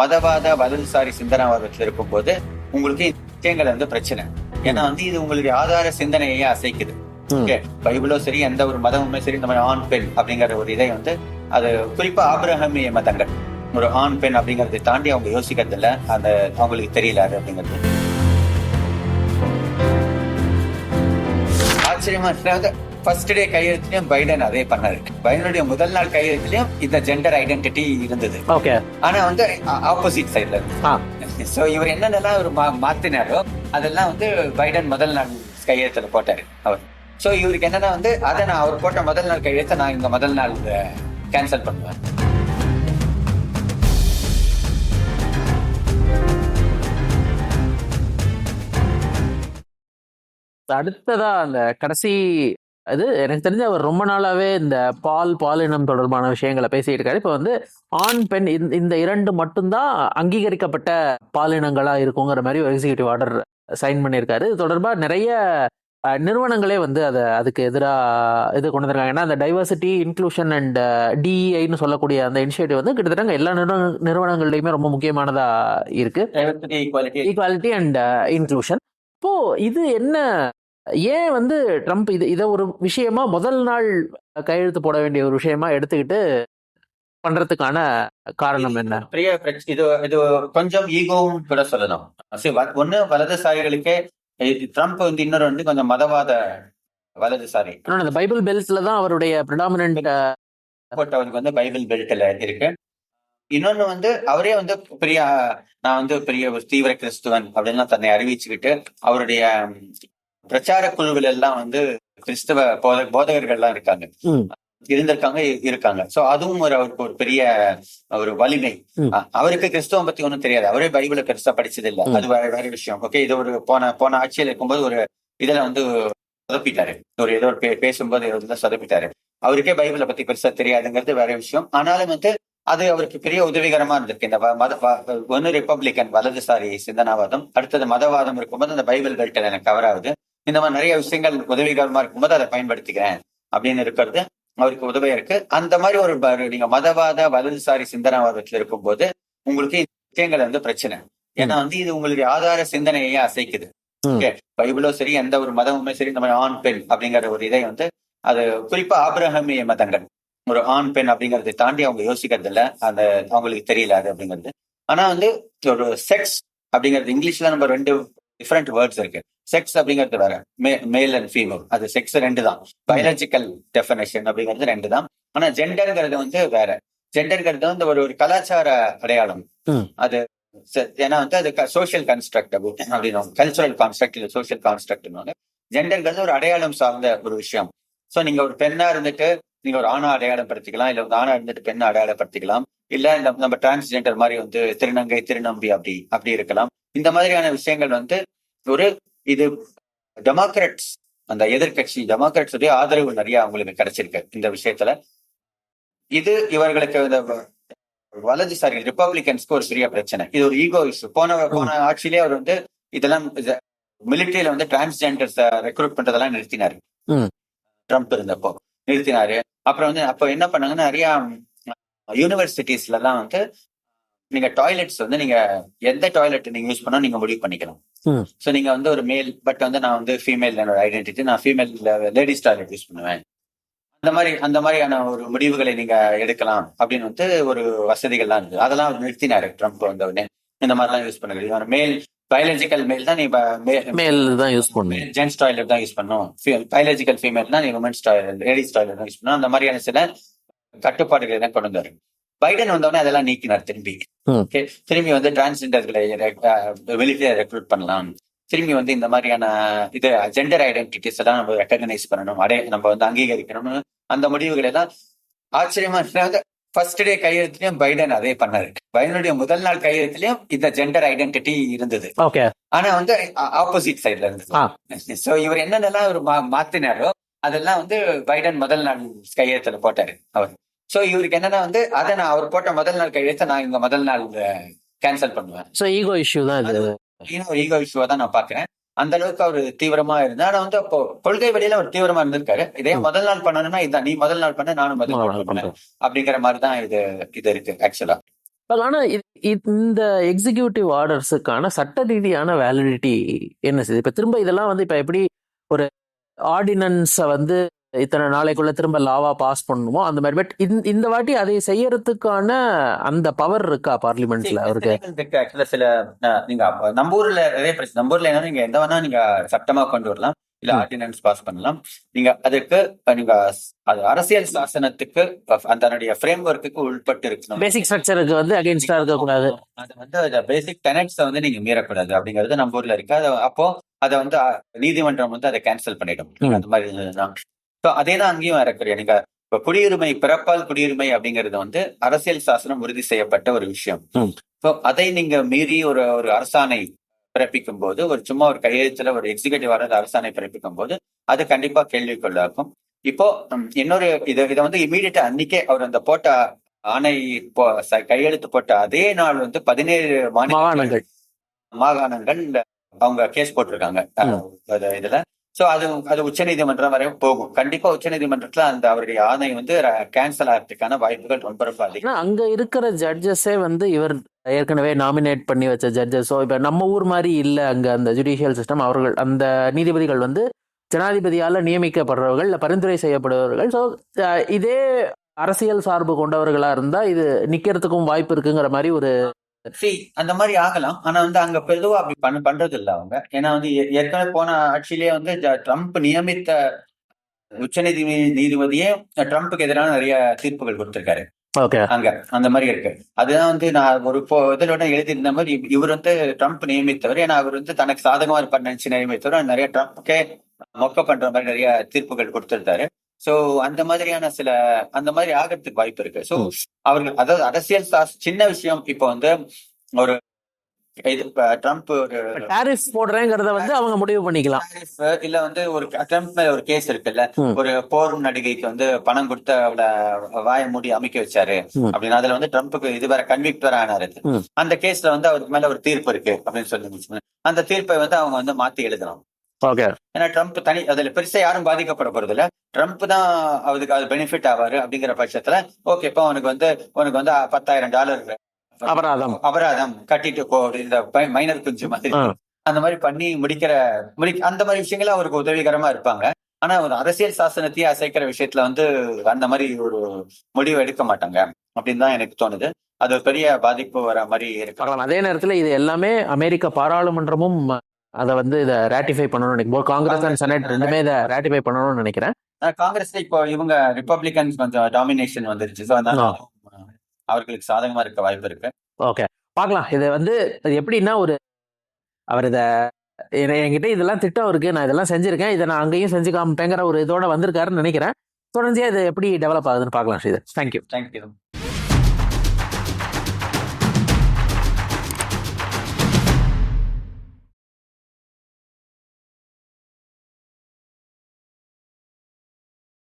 மதவாத வலதுசாரி சிந்தனாவாதத்தில் இருக்கும்போது உங்களுக்கு விஷயங்கள் வந்து பிரச்சனை. ஏன்னா வந்து இது உங்களுடைய ஆதார சிந்தனையே அசைக்குது. பைபிளோ சரி எந்த ஒரு மதமுமே சரி இந்த மாதிரி ஆண் பெண் அப்படிங்கிற ஒரு இதை வந்து அது குறிப்பா ஆபிரகமிய மதங்கள். ஒரு ஆண் பெண் அப்படிங்கறதை தாண்டி அவங்க யோசிக்கிறது இல்ல அந்த அவங்களுக்கு தெரியல அது அப்படிங்கிறது. ஆச்சரியமா ஃபர்ஸ்ட் டே கையெழுத்துலயும் பைடன் அதே பண்ணாரு. பைடனுடைய முதல் நாள் கையெழுத்துலயும் இந்த ஜெண்டர் ஐடென்டிட்டி இருந்தது. ஓகே ஆனா வந்து ஆப்போசிட் சைடுல ஆ. சோ இவர் என்னென்னலாம் மா- மாத்தினாரோ அதெல்லாம் வந்து பைடன் முதல் நாள் கையெழுத்துல போட்டாரு அவர். சோ இவருக்கு என்னன்னா வந்து அதை நான் அவர் போட்ட முதல் நாள் கையெழுத்தை நான் இந்த முதல் நாள் கேன்சல் பண்ணுவேன். அடுத்ததா அந்த கடைசி அது எனக்கு தெரிஞ்ச அவர் ரொம்ப நாளாவே இந்த பால் பாலினம் தொடர்பான விஷயங்களை பேசிட்டு இருக்காரு இப்போ வந்து ஆண் பெண் இந்த- இரண்டு மட்டும்தான் அங்கீகரிக்கப்பட்ட பாலினங்களா இருக்குங்கிற மாதிரி ஒரு எக்ஸிகியூட்டிவ் ஆர்டர் சைன் பண்ணியிருக்காரு. இது தொடர்பா நிறைய நிறுவனங்களே வந்து அதை அதுக்கு எதிராக இது கொண்டு வந்திருக்காங்க ஏன்னா அந்த டைவர்சிட்டி இன்க்ளூஷன் அண்ட் டிஇஐன்னு சொல்லக்கூடிய அந்த இனிஷியேட்டிவ் வந்து கிட்டத்தட்ட எல்லா நிறுவன நிறுவனங்கள்லையுமே ரொம்ப முக்கியமானதா இருக்கு. ஈக்குவாலிட்டி அண்ட் இன்க்ளூஷன் இப்போ இது என்ன ஏன் வந்து ட்ரம்ப் இது இதை ஒரு விஷயமா முதல் நாள் கையெழுத்து போட வேண்டிய ஒரு விஷயமா எடுத்துக்கிட்டு பண்றதுக்கான காரணம் என்ன? பெரிய இது இது கொஞ்சம் ஈகோவும் கூட சொல்லணும் சரி, ஒண்ணு வலதுசாரிகளுக்கே ட்ரம்ப் வந்து இன்னொரு வந்து கொஞ்சம் மதவாத வலதுசாரி. அந்த பைபிள் பெல்ட்ஸ்ல தான் அவருடைய ப்ரிடாமினன்ட் அவருக்கு வந்து பைபிள் பெல்ட்ல இருக்கு. இன்னொன்னு வந்து அவரே வந்து பெரிய நான் வந்து பெரிய ஒரு தீவிர கிறிஸ்துவன் அப்படின்லாம் தன்னை அறிவிச்சுக்கிட்டு அவருடைய பிரச்சார குழுவில் எல்லாம் வந்து கிறிஸ்தவ போத போதகர்கள் எல்லாம் இருக்காங்க. இருந்திருக்காங்க இருக்காங்க. சோ அதுவும் ஒரு அவருக்கு ஒரு பெரிய ஒரு வலிமை. அவருக்கு கிறிஸ்தவம் பத்தி ஒண்ணும் தெரியாது. அவரே பைபிளை பெருசா படிச்சது இல்ல. அது வேற வேற விஷயம். ஓகே இது ஒரு போன போன ஆட்சியில் இருக்கும்போது ஒரு இதுல வந்து சொதப்பிட்டாரு. ஒரு ஏதோ ஒரு பேசும்போது இதுல சொதப்பிட்டாரு. அவருக்கே பைபிளை பத்தி பெருசா தெரியாதுங்கிறது வேற விஷயம். ஆனாலும் வந்து அது அவருக்கு பெரிய உதவிகரமா இருந்திருக்கு. இந்த மத ஒன்னு ரிப்பப்ளிகன் வலதுசாரி சிந்தனாவாதம் அடுத்தது மதவாதம் இருக்கும்போது அந்த பைபிள் பெல்ட் எனக்கு கவர் ஆகுது. இந்த மாதிரி நிறைய விஷயங்கள் உதவிகரமா இருக்கும்போது அதை பயன்படுத்திக்கிறேன் அப்படின்னு இருக்கிறது அவருக்கு உதவியா இருக்கு. அந்த மாதிரி ஒரு நீங்க மதவாத வலதுசாரி சிந்தனாவாதத்துல இருக்கும்போது உங்களுக்கு இந்த விஷயங்கள் வந்து பிரச்சனை. ஏன்னா வந்து இது உங்களுடைய ஆதார சிந்தனையே அசைக்குது. பைபிளோ சரி எந்த ஒரு மதமுமே சரி இந்த மாதிரி ஆண் பெண் அப்படிங்கிற ஒரு இதை வந்து அது குறிப்பா ஆபிரகமிய மதங்கள். ஒரு ஆண் பெண் அப்படிங்கறதை தாண்டி அவங்க யோசிக்கிறது இல்ல. அந்த அவங்களுக்கு தெரியல அது அப்படிங்கிறது. ஆனா வந்து ஒரு செக்ஸ் அப்படிங்கிறது இங்கிலீஷ்ல நம்ம ரெண்டு டிஃப்ரெண்ட் வேர்ட்ஸ் இருக்கு. செக்ஸ் அப்படிங்கிறது வேற. மேல் அண்ட் ஃபீமேல் அது செக்ஸ் ரெண்டு தான். பயாலஜிக்கல் டெஃபினேஷன் அப்படிங்கிறது ரெண்டு தான். ஆனா ஜெண்டர்ங்கிறது வந்து வேற. ஜெண்டர்ங்கிறது வந்து ஒரு ஒரு கலாச்சார அடையாளம். அது ஏன்னா வந்து அது சோஷியல் கன்ஸ்ட்ரக்ட் அப்படின்னு கல்ச்சுரல் கான்ஸ்ட்ரக்ட் இல்ல சோஷியல் கான்ஸ்ட்ரக்ட் ஜெண்டர்ங்கிறது ஒரு அடையாளம் சார்ந்த ஒரு விஷயம். சோ நீங்க ஒரு பெண்ணா இருந்துட்டு நீங்க ஒரு ஆணா அடையாளப்படுத்திக்கலாம் இல்ல ஆணா இருந்துட்டு பெண்ணை அடையாளப்படுத்திக்கலாம் இல்ல நம்ம டிரான்ஸ்ஜெண்டர் மாதிரி வந்து திருநங்கை திருநம்பி அப்படி அப்படி இருக்கலாம். இந்த மாதிரியான விஷயங்கள் வந்து ஒரு இது டெமோக்ராட்ஸ் அந்த எதிர்க்கட்சி டெமோக்ராட்ஸ் உடைய ஆதரவு நிறைய அவங்களுக்கு கிடைச்சிருக்கு இந்த விஷயத்துல. இது இவர்களுக்கு இந்த வலதுசாரி ரிப்பப்ளிகன்ஸ்க்கு ஒரு பெரிய பிரச்சனை. இது ஒரு ஈகோ இஷ்யூ போன போன ஆட்சியிலே அவர் வந்து இதெல்லாம் மிலிட்டரியில வந்து டிரான்ஸ்ஜெண்டர்ஸ் ரெக்ரூட் பண்றதெல்லாம் நிறுத்தினாரு. ட்ரம்ப் இருந்தப்போ நிறுத்தினாரு. அப்புறம் வந்து அப்போ என்ன பண்ணாங்கன்னா நிறைய யூனிவர்சிட்டிஸ்ல எல்லாம் வந்து நீங்க டாய்லெட்ஸ் வந்து நீங்க எந்த டாய்லெட் நீங்க யூஸ் பண்ணா நீங்க முடிவு பண்ணிக்கலாம். சோ நீங்க வந்து ஒரு மேல் பட் வந்து நான் வந்து ஃபீமேல் என்னோட ஐடென்டிட்டி நான் ஃபீமேல் லேடிஸ் டாய்லெட் யூஸ் பண்ணுவேன். அந்த மாதிரி அந்த மாதிரியான ஒரு முடிவுகளை நீங்க எடுக்கலாம் அப்படின்னு வந்து ஒரு வசதிகள்லாம் இருந்தது அதெல்லாம் நிறுத்தினாரு ட்ரம்ப் வந்த உடனே. இந்த மாதிரிலாம் யூஸ் பண்ண மேல் பயாலஜிக்கல் மேல் தான் நீ மேல் தான் யூஸ் பண்ணும். ஜென்ஸ் டாய்லெட் தான் யூஸ் பண்ணும். பயாலஜிக்கல் ஃபீமேல் தான் நீ உமன்ஸ் டாய்லெட் லேடிஸ் டாய்லெட் தான் யூஸ் பண்ணணும் அந்த மாதிரியான சில கட்டுப்பாடுகளை தான் கொண்டு வந்தாரு? பைடன் வந்தவொடனே அதெல்லாம் நீக்கினார் திரும்பி. திரும்பி வந்து டிரான்ஸ்ஜெண்டர்களை வெளியில ரெக்ரூட் பண்ணலாம். திரும்பி வந்து இந்த மாதிரியான இது ஜெண்டர் ஐடென்டிட்டிஸ் எல்லாம் நம்ம ரெக்கக்னைஸ் பண்ணணும். அடைய நம்ம வந்து அங்கீகரிக்கணும்னு அந்த முடிவுகளை எல்லாம் ஆச்சரியமா ஃபர்ஸ்ட் டே கையெழுத்துலயும் பைடன் அதே பண்ணாரு. பைடனுடைய முதல் நாள் கையெழுத்துலயும் இந்த ஜெண்டர் ஐடென்டிட்டி இருந்தது. ஆனா வந்து ஆப்போசிட் சைடுல. இருந்தது. சோ இவர் என்னென்னலாம் மா- மாத்தினாரோ அதெல்லாம் வந்து பைடன் முதல் நாள் கையெழுத்துல போட்டாரு அவர். சோ இவருக்கு என்னன்னா வந்து அதை நான் அவர் போட்ட முதல் நாள் கையெழுத்தை நான் இந்த முதல் நாள் கேன்சல் பண்ணுவேன். ஸோ ஈகோ இஷ்யூ தான் இது ஒரு ஈகோ இஷ்யூவா தான் நான் பாக்குறேன் அந்த அளவுக்கு அவர் தீவிரமா இருந்தா ஆனா வந்து அப்போ கொள்கை வழியில அவர் தீவிரமா இருந்திருக்காரு. இதே. முதல் நாள் பண்ணணும்னா இதான் நீ முதல் நாள் பண்ண நானும் முதல் நாள் பண்ணேன். அப்படிங்கிற மாதிரி தான் இது இது இருக்கு ஆக்சுவலா But ஆனா இந்த எக்ஸிகியூட்டிவ் ஆர்டர்ஸுக்கான சட்ட ரீதியான வேலிடிட்டி என்ன செய்யுது? இப்ப திரும்ப இதெல்லாம் வந்து இப்ப எப்படி ஒரு ஆர்டினன்ஸை வந்து இத்தனை நாளைக்குள்ள திரும்ப லாவா பாஸ் பண்ணணுமோ அந்த மாதிரி. பட் இந்த வாட்டி அதை செய்யறதுக்கான அந்த பவர் இருக்கா பார்லிமெண்ட்ல அவருக்கு? ஆக்சுவலா சில நீங்க நம்ம ஊர்ல நிறைய பிரச்சனை. நம்ம ஊர்ல என்ன நீங்க எந்த வேணா நீங்க சட்டமா கொண்டு வரலாம். இல்ல. ஆர்டினன்ஸ் பாஸ் பண்ணலாம். நீங்க அதுக்கு நீங்க அது அரசியல் சாசனத்துக்கு அதனுடைய ஃப்ரேம் ஒர்க்குக்கு உட்பட்டு இருக்கணும். பேசிக் ஸ்ட்ரக்சருக்கு வந்து அகேன்ஸ்டா இருக்கக்கூடாது. அது வந்து பேசிக் டெனட்ஸ் வந்து நீங்க மீறக்கூடாது. அப்படிங்கிறது நம்ம ஊர்ல இருக்கு. அது அப்போ அதை வந்து நீதிமன்றம் வந்து அதை கேன்சல் பண்ணிடும். அந்த மாதிரி ஸோ அதே தான் அங்கேயும் இருக்கிற நீங்க இப்ப குடியுரிமை பிறப்பால் குடியுரிமை அப்படிங்கிறது வந்து அரசியல் சாசனம் உறுதி செய்யப்பட்ட ஒரு விஷயம். ஸோ அதை நீங்க மீறி ஒரு ஒரு அரசாணை பிறப்பிக்கும் போது ஒரு சும்மா ஒரு கையெழுத்துல ஒரு எக்ஸிகூட்டிவ் ஆர்டர் அரசாணை பிறப்பிக்கும் போது அது கண்டிப்பா கேள்விக்குள்ளாக்கும் இப்போ இன்னொரு இதை இதை வந்து இமீடியட்டா அன்னைக்கே அவர் அந்த போட்ட ஆணை கையெழுத்து போட்ட அதே நாள் வந்து பதினேழு மாநில மாகாணங்கள். அவங்க கேஸ் போட்டிருக்காங்க. இதுல சோ அது அது உச்சநீதிமன்றம் வரையும் போகும். கண்டிப்பா உச்சநீதிமன்றத்துல அந்த அவருடைய ஆணை வந்து கேன்சல் ஆகிறதுக்கான வாய்ப்புகள் ரொம்ப ரொம்ப அதிகம். அங்க இருக்கிற ஜட்ஜஸே வந்து இவர் ஏற்கனவே நாமினேட் பண்ணி வச்ச ஜட்ஜஸோ இப்ப நம்ம ஊர் மாதிரி இல்ல அங்க அந்த ஜுடிஷியல் சிஸ்டம் அவர்கள் அந்த நீதிபதிகள் வந்து ஜனாதிபதியால நியமிக்கப்படுறவர்கள் பரிந்துரை செய்யப்படுபவர்கள். ஸோ இதே அரசியல் சார்பு கொண்டவர்களா இருந்தா இது நிக்கிறதுக்கும் வாய்ப்பு இருக்குங்கிற மாதிரி ஒரு See, அந்த மாதிரி ஆகலாம். ஆனா வந்து அங்க பொதுவா அப்படி பண்ண பண்றது இல்ல அவங்க. ஏன்னா வந்து ஏற்கனவே போன ஆட்சியிலேயே வந்து ட்ரம்ப் நியமித்த உச்சநீதி நீதிபதியே ட்ரம்ப்புக்கு எதிரான நிறைய தீர்ப்புகள் கொடுத்திருக்காரு. அங்க அந்த மாதிரி இருக்கு. அதுதான் வந்து நான் ஒரு இப்போ இதோட எழுதியிருந்த மாதிரி இவ- இவர் வந்து ட்ரம்ப் நியமித்தவர். ஏன்னா அவர் வந்து தனக்கு சாதகமா இருப்பார் நினைச்சு நியமித்தவர். நிறைய ட்ரம்ப்புக்கே மொக்க பண்ற மாதிரி நிறைய தீர்ப்புகள் கொடுத்திருந்தாரு. சோ அந்த மாதிரியான சில அந்த மாதிரி ஆகிறதுக்கு வாய்ப்பு இருக்கு சோ. அவர்கள் அதாவது அரசியல் சாஸ் சின்ன விஷயம் இப்போ வந்து ஒரு இது ட்ரம்ப் ஒரு டாரிஃப் போடுறேங்கிறத வந்து அவங்க முடிவு பண்ணிக்கலாம் இல்ல வந்து ஒரு ட்ரம்ப் ஒரு கேஸ் இருக்குல்ல. ஒரு போர் நடிகைக்கு வந்து பணம் கொடுத்து அவளை வாய மூடி அமைக்க வச்சாரு. அப்படின்னு அதுல வந்து ட்ரம்ப்புக்கு இது வேற கன்விக்ட் வேற ஆனாரு. அந்த கேஸ்ல வந்து அவருக்கு மேல ஒரு தீர்ப்பு இருக்கு அப்படின்னு சொல்லி அந்த தீர்ப்பை வந்து அவங்க வந்து மாத்தி எழுதணும் ஓகே. ஏன்னா ட்ரம்ப் தனி அதுல பெருசா யாரும் பாதிக்கப்பட போறது இல்ல ட்ரம்ப் தான் அவருக்கு அது பெனிஃபிட் ஆவாரு அப்படிங்கிற பட்சத்துல ஓகே இப்போ உனக்கு வந்து உனக்கு வந்து பத்தாயிரம் டாலர் அபராதம். அபராதம் கட்டிட்டு போ இந்த மைனர் குஞ்சு மாதிரி. அந்த மாதிரி பண்ணி முடிக்கிற முடி அந்த மாதிரி விஷயங்கள அவருக்கு உதவிகரமா இருப்பாங்க. ஆனா ஒரு அரசியல் சாசனத்தையே அசைக்கிற விஷயத்துல வந்து அந்த மாதிரி ஒரு முடிவு எடுக்க மாட்டாங்க அப்படின்னு தான் எனக்கு தோணுது. அது ஒரு பெரிய பாதிப்பு வர மாதிரி இருக்கு. அதே நேரத்துல இது எல்லாமே அமெரிக்க பாராளுமன்றமும் அதை வந்து இதை ராட்டிஃபை பண்ணணும்னு நினைக்கிறேன். காங்கிரஸ் அண்ட் செனட் ரெண்டுமே இதை ராட்டிஃபை பண்ணணும்னு நினைக்கிறேன். ஆனா காங்கிரஸ்ல இப்போ இவங்க ரிப்பப்ளிகன்ஸ் கொஞ்சம் டாமினேஷன் வந்துருச்சு. ஸோ அதனால அவர்களுக்கு சாதகமா இருக்க வாய்ப்பு இருக்கு. ஓகே பார்க்கலாம். இது வந்து எப்படின்னா ஒரு அவர் இதை என்கிட்ட இதெல்லாம் திட்டம் இருக்கு. நான் இதெல்லாம் செஞ்சிருக்கேன். இதை நான் அங்கேயும் செஞ்சு காமிப்பேங்கிற ஒரு இதோட வந்திருக்காருன்னு நினைக்கிறேன். தொடர்ந்து இது எப்படி டெவலப் ஆகுதுன்னு பார்க்கலாம் ஸ்ரீதர். Thank you thank you